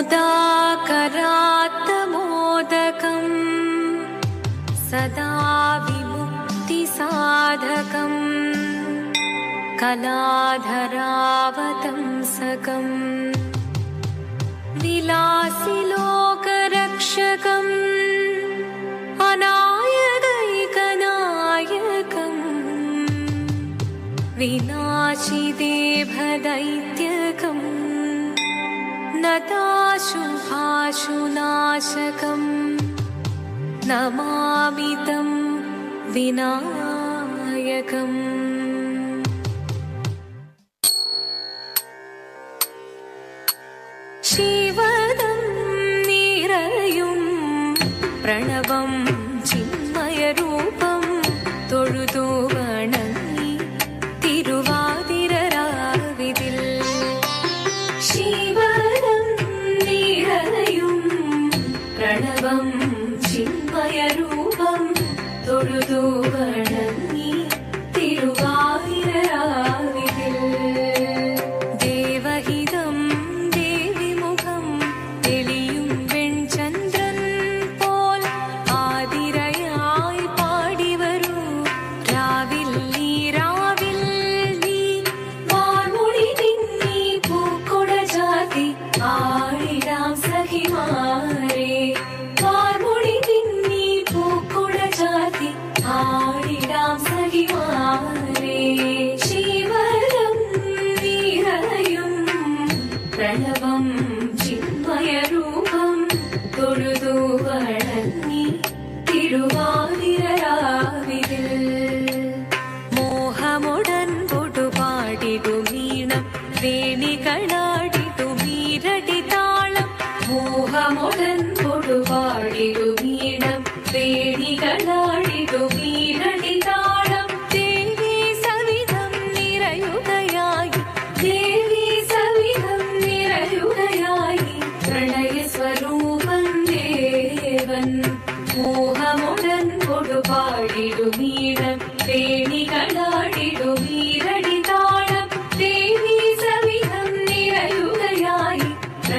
मुदाकरात्तमोदकम् सदा विमुक्तिसाधकम् कलाधरावतंसकम् विलासिलोकरक्षकम् अनायकैकनायकम्। विनाशिदेभदैत्यकम् ഉന്നതാശുഭാശുനാശകം നമാമിതം വിനായകം. ശിവദം നിറയും പ്രണവം ചിന്മയരൂപം തൊഴുതോവണ തിരുവാതിരരാവിതിൽ.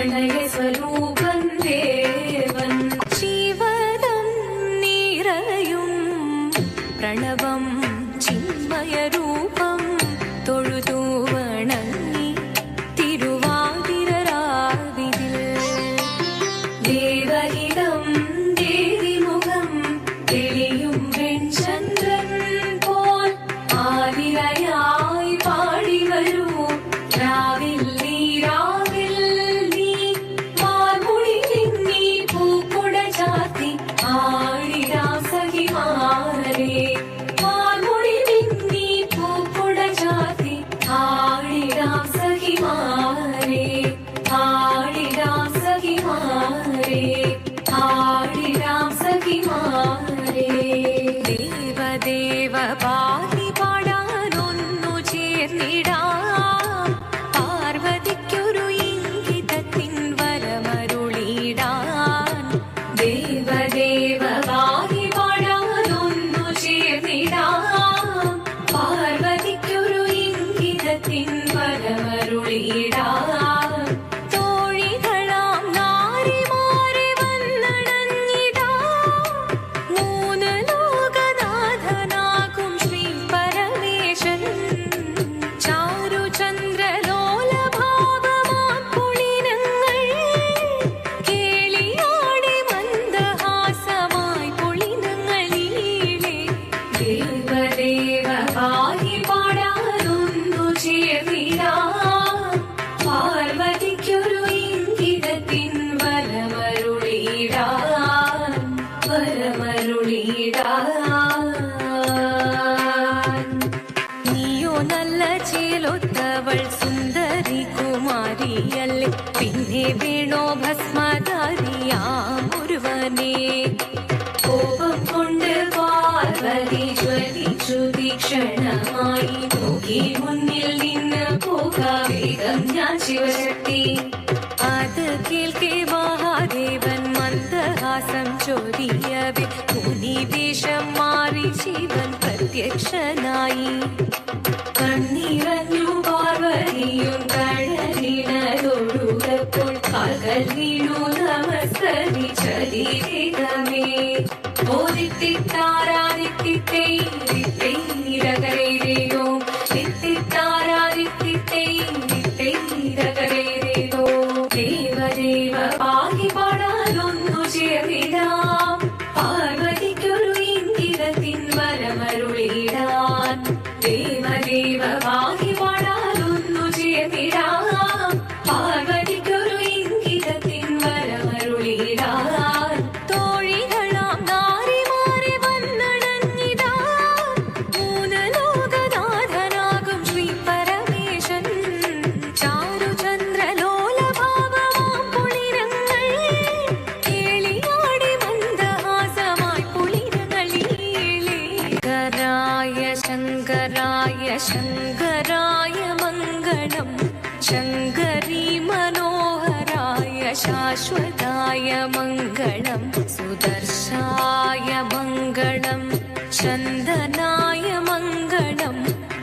പ്രണയ സ്വരൂപം ദേവൻ ശിവദം നിറയും പ്രണവം ചിന്മയരൂപം തൊഴുതു വണങ്ങി തിരുവാതിരരാവിതിൽ ദേവഹിതം ദേവിമുഖം തെളിയും വെൺചന്ദ്രൻ പോൽ ആതിരയായി പാടി വരൂ தேவபா പാർവതിക്കൊരു നല്ല സുന്ദരി മുരുവനേ ജ്വലിച്ചു തീക്ഷണമായി നോക്കി മുന്നിൽ சிவசக்தி அது கேள்கே மகாதேவன் மந்தஹாசம் சொரியவே முனி வேஷம் மாறி சிவன் பிரத்யக்ஷனாயி. கண்ணீரஞ்சும் பார்வதியும் கழலினதொழுகപ്പോൾ கால்கள் வீணு நமஸ்கரி சலிவேகமே போதித்தித்தாராதித்தித்தை शङ्करी मनोहराय शाश्वताय मङ्गणं सुदर्शाय मङ्गणं चन्दनाय मङ्गणं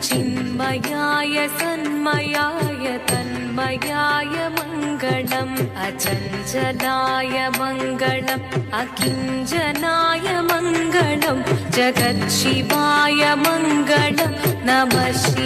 चिन्मयाय सन्मयाय तन्मयाय मङ्गलम् अचञ्चलाय मङ्गलम् अकिञ्जनाय मङ्गणं जगत्शिवाय शिवाय नमः